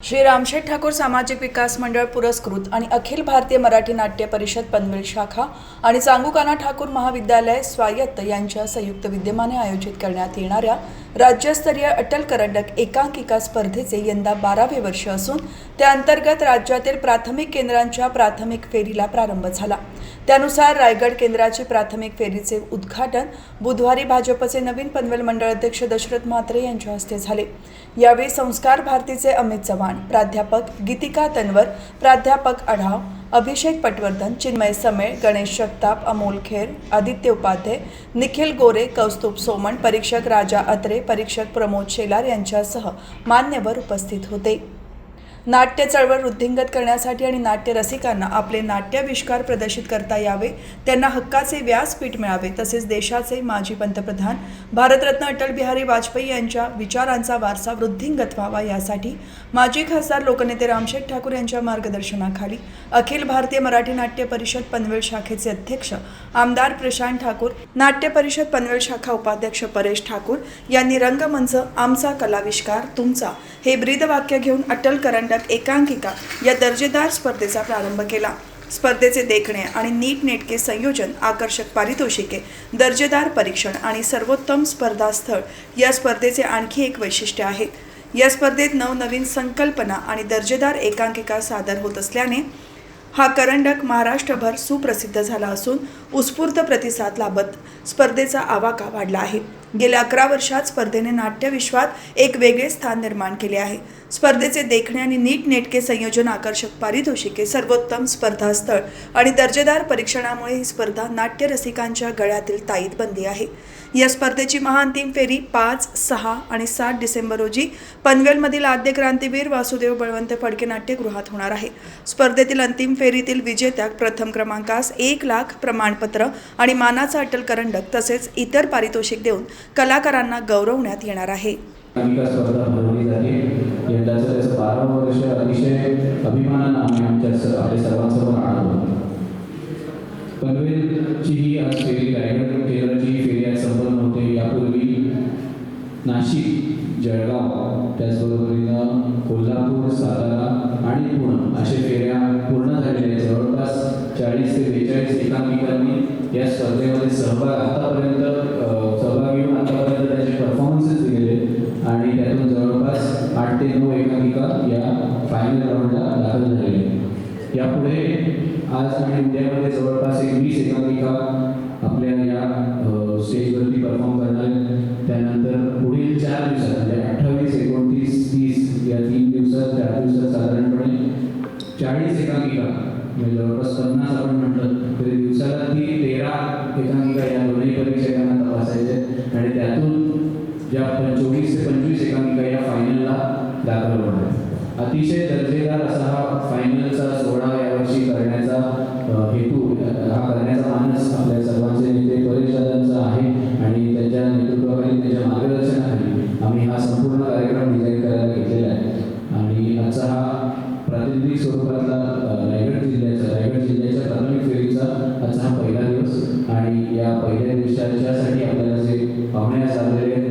श्री रामशेठ ठाकूर सामाजिक विकास मंडळ पुरस्कृत आणि अखिल भारतीय मराठी नाट्य परिषद पनवेल शाखा आणि चांगुकाना ठाकूर महाविद्यालय स्वायत्त यांच्या संयुक्त विद्यमाने आयोजित करण्यात येणाऱ्या राज्यस्तरीय अटल करंडक एकांकिका स्पर्धेचे यंदा बारावे वर्ष असून त्या अंतर्गत राज्यातील प्राथमिक केंद्रांच्या प्राथमिक फेरीला प्रारंभ झाला. त्यानुसार रायगड केंद्राचे प्राथमिक फेरीचे उद्घाटन बुधवारी भाजपचे नवीन पनवेल मंडळ अध्यक्ष दशरथ म्हात्रे यांच्या हस्ते झाले. यावेळी संस्कार भारतीचे अमित चव्हाण प्राध्यापक गीतिका तन्वर प्राध्यापक आढाव अभिषेक पटवर्धन चिन्मय समेळ गणेश जगताप अमोल खेर आदित्य उपाध्ये निखिल गोरे कौस्तुभ सोमण परीक्षक राजा अत्रे परीक्षक प्रमोद शेलार यांच्यासह मान्यवर उपस्थित होते. नाट्य चळवळ वृद्धिंगत करण्यासाठी आणि नाट्य रसिकांना आपले नाट्याविष्कार प्रदर्शित करता यावे त्यांना हक्काचे व्यासपीठ मिळावे तसेच देशाचे माजी पंतप्रधान भारतरत्न अटल बिहारी वाजपेयी यांच्या विचारांचा वारसा वृद्धिंगत व्हावा यासाठी माजी खासदार लोकनेते रामशेठ ठाकूर यांच्या मार्गदर्शनाखाली अखिल भारतीय मराठी नाट्य परिषद पनवेल शाखेचे अध्यक्ष आमदार प्रशांत ठाकूर नाट्य परिषद पनवेल शाखा उपाध्यक्ष परेश ठाकूर यांनी रंगमंच आमचा कलाविष्कार तुमचा हे ब्रीदवाक्य घेऊन अटल करंडक एकांकिका या दर्जेदार स्पर्धेचा प्रारंभ केला. स्पर्धेचे देखणे आणि नीटनेटके संयोजन आकर्षक पारितोषिके दर्जेदार परीक्षण आणि सर्वोत्तम स्पर्धा स्थळ या स्पर्धेचे आणखी एक वैशिष्ट्य आहे या स्पर्धेत नवनवीन संकल्पना आणि दर्जेदार एकांकिका सादर होत असल्याने हा करंडक महाराष्ट्रभर सुप्रसिद्ध झाला असून उत्स्फूर्त प्रतिसाद लाभत स्पर्धेचा आवाका वाढला आहे. गेल्या अकरा वर्षात स्पर्धेने नाट्यविश्वात एक वेगळे स्थान निर्माण केले आहे. स्पर्धेचे देखणे आणि नीटनेटके संयोजन आकर्षक पारितोषिके सर्वोत्तम स्पर्धास्थळ आणि दर्जेदार परीक्षणामुळे ही स्पर्धा नाट्यरसिकांच्या गळ्यातील ताईत बंदी आहे. या स्पर्धेची महाअंतिम फेरी पाच सहा आणि सात डिसेंबर रोजी पनवेलमधील आद्य क्रांतीवीर वासुदेव बळवंत फडके नाट्यगृहात होणार आहे. स्पर्धेतील अंतिम फेरीतील विजेत्या प्रथम क्रमांकास एक लाख प्रमाणपत्र आणि मानाचा अटल करंडक तसेच इतर पारितोषिक देऊन कलाकारांना गौरवण्यात येणार आहे अंकिका स्पर्धा भरवली जाते यंदाचं त्याचं बारावं वर्ष अतिशय अभिमानानं आम्ही आमच्या स- आपल्या सर्वांसमोर आणतो पनवेलची ही आज फेरी रायगड केरळची फेरी आज संपन्न होते. यापूर्वी नाशिक जळगाव त्याचबरोबरीनं कोल्हापूर सातारा आणि पुणे असे फेऱ्या पूर्ण झालेल्या आहेत. जवळपास चाळीस ते बेचाळीस एकांकिकांनी या स्पर्धेमध्ये सहभाग आतापर्यंत फायनल राऊंडला दाखल झाले. यापुढे आज आणि उद्यामध्ये जवळपास एक वीस एकांकिका आपल्या या स्टेजवरती परफॉर्म करणार. आहेत त्यानंतर पुढील चार दिवसात म्हणजे अठ्ठावीस एकोणतीस तीस या तीन दिवसात चार दिवसात साधारणपणे चाळीस एकांकिका म्हणजे जवळपास पन्नास आपण म्हटलं तरी दिवसाला ती तेरा एकांकिका या दोन्ही परीक्षकांना तपासायचे आणि त्यातून ज्या चोवीस ते पंचवीस एकांकिका या फायनलला दाखल होणार आहेत. अतिशय दर्जेदार असा हा फायनलचा सोहळा यावर्षी करण्याचा हेतू हा करण्याचा मानस आपल्या सर्वांचे म्हणजे नेते परेश दादांचा आहे आणि त्यांच्या नेतृत्वाखाली त्यांच्या मार्गदर्शनाखाली आम्ही हा संपूर्ण कार्यक्रम डिझाईन करायला घेतलेला आहे. आणि आजचा हा प्रातिनिधिक स्वरूपातला रायगड जिल्ह्याचा रायगड जिल्ह्याच्या प्राथमिक फेरीचा आजचा हा पहिला दिवस. आणि या पहिल्या दिवसाच्यासाठी आपल्याला जे पाहुण्यास आज आलेले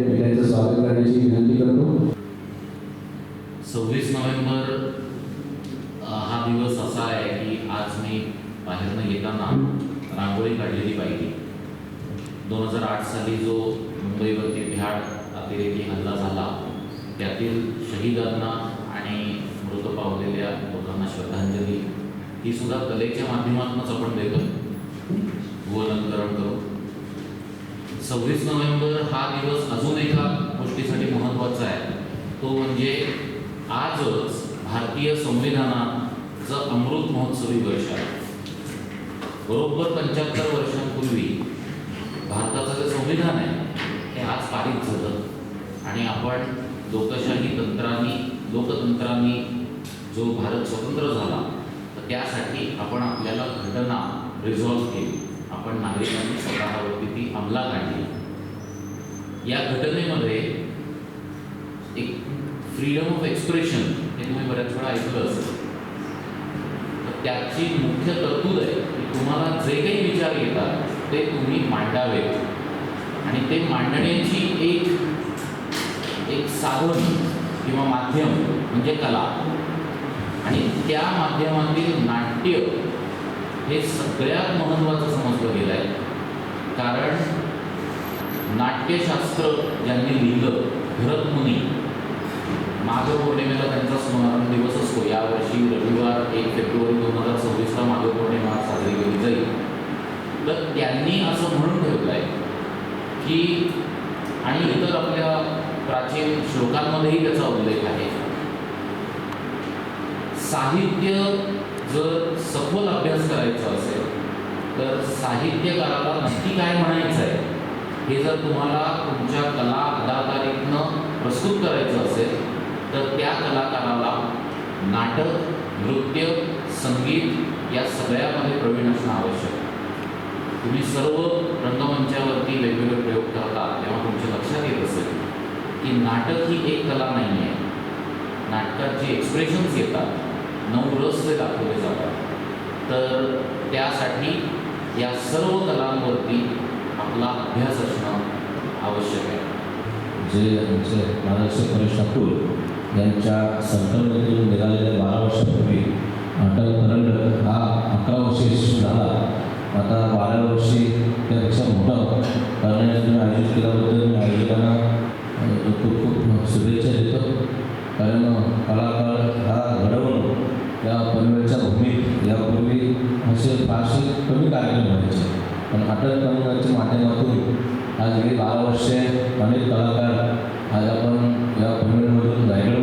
सव्वीस नोव्हेंबर हा दिवस असा आहे की आज मी बाहेरनं येताना रांगोळी काढलेली पाहिजे दोन हजार आठ साली जो मुंबईवरती भ्याड अतिरेकी हल्ला झाला त्यातील शहीदांना आणि मृत पावलेल्या लोकांना श्रद्धांजली ही सुद्धा कलेच्या माध्यमातूनच आपण देतो. गोलंकरण करू सव्वीस नोव्हेंबर हा दिवस अजून एका गोष्टीसाठी महत्त्वाचा आहे. तो म्हणजे आजच भारतीय संविधानाचं अमृत महोत्सवी वर्ष आहे बरोबर पंच्याहत्तर वर्षांपूर्वी भारताचं जे संविधान आहे ते आज पारित झालं. आणि आपण लोकशाही तंत्रांनी लोकतंत्राने जो भारत स्वतंत्र झाला तर त्यासाठी आपण आपल्याला घटना रिझॉल्व्ह केली. आपण नागरिकांनी स्वतःवरती ती अंमलात आणली. या घटनेमध्ये एक फ्रीडम ऑफ एक्सप्रेशन हे तुम्ही बऱ्याच वेळा ऐकलं असेल. तर त्याची मुख्य तरतूद आहे की तुम्हाला जे काही विचार येतात ते तुम्ही मांडावेत आणि ते मांडण्याची एक एक साधन किंवा माध्यम म्हणजे कला. आणि त्या माध्यमातील नाट्य हे सगळ्यात महत्त्वाचं समजलं गेलं आहे कारण नाट्यशास्त्र ज्यांनी लिहिलं भरतमुनी माघ पौर्णिमेला त्यांचा स्मरण दिवस असतो. यावर्षी रविवार एक फेब्रुवारी दोन हजार सव्वीसला माघ पौर्णिमा साजरी केली जाईल. तर त्यांनी असं म्हणून ठेवलं आहे की आणि इतर आपल्या प्राचीन श्लोकांमध्येही त्याचा उल्लेख आहे. साहित्य जर सखोल अभ्यास करायचा असेल तर साहित्यकाराला नक्की काय म्हणायचं आहे हे जर तुम्हाला तुमच्या कला अदाकारीतनं प्रस्तुत करायचं असेल तर त्या कलाकाराला नाटक नृत्य संगीत या सगळ्यामध्ये प्रवीण असणं आवश्यक. आहे तुम्ही सर्व रंगमंचावरती वेगवेगळे प्रयोग करता तेव्हा तुमच्या लक्षात येत असेल की नाटक ही एक कला नाही आहे नाटकात जे एक्सप्रेशन्स येतात नऊ रस जे दाखवले जातात. तर त्यासाठी या सर्व कलांवरती आपला अभ्यास असणं आवश्यक आहे. जे आमचे महाराष्ट्र परेश ठाकूर यांच्या संकल्पनेतून निघालेल्या बारा वर्षापूर्वी अटल करंड हा अकरा वर्षी यशस्वी झाला. आता बारा वर्षी त्यापेक्षा मोठा करण्यासाठी तुम्ही आयोजित केल्याबद्दल मी आयोजकांना खूप खूप शुभेच्छा देतो. कारण कलाकार हा घडवून या पनवेलच्या भूमीत यापूर्वी असे फारसे कमी कार्यक्रम व्हायचे. पण अटल करंडच्या माध्यमातून आज गेली बारा वर्षे अनेक कलाकार आज आपण या पनवेलमधून रायगडमधून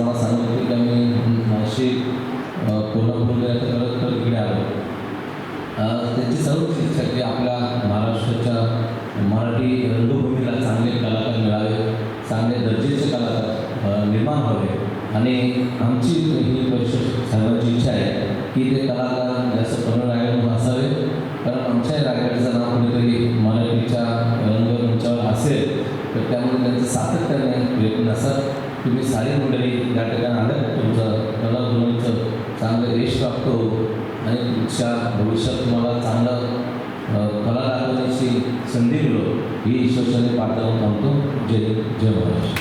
मला सांगत की आम्ही नाशिक कोल्हापूरला कोल्हापूर या इकडे आलो. त्यांची सर्वच इच्छा की आपल्या महाराष्ट्राच्या मराठी रंगभूमीला चांगले कलाकार मिळावे चांगले दर्जेचे कलाकार निर्माण व्हावे. आणि आमची ही परिषद सर्वांची इच्छा आहे की ते कलाकार तुम्ही सारी मंडळी या ठिकाणी आल्यात तुमचं मला तुमचं चांगलं यश प्राप्त हो आणि तुमच्या भविष्यात तुम्हाला चांगलं कला दाखवण्याची संधी मिळो. ही ईश्वरचंद्र प्रार्थना थांबतो. जय जय महाराष्ट्र.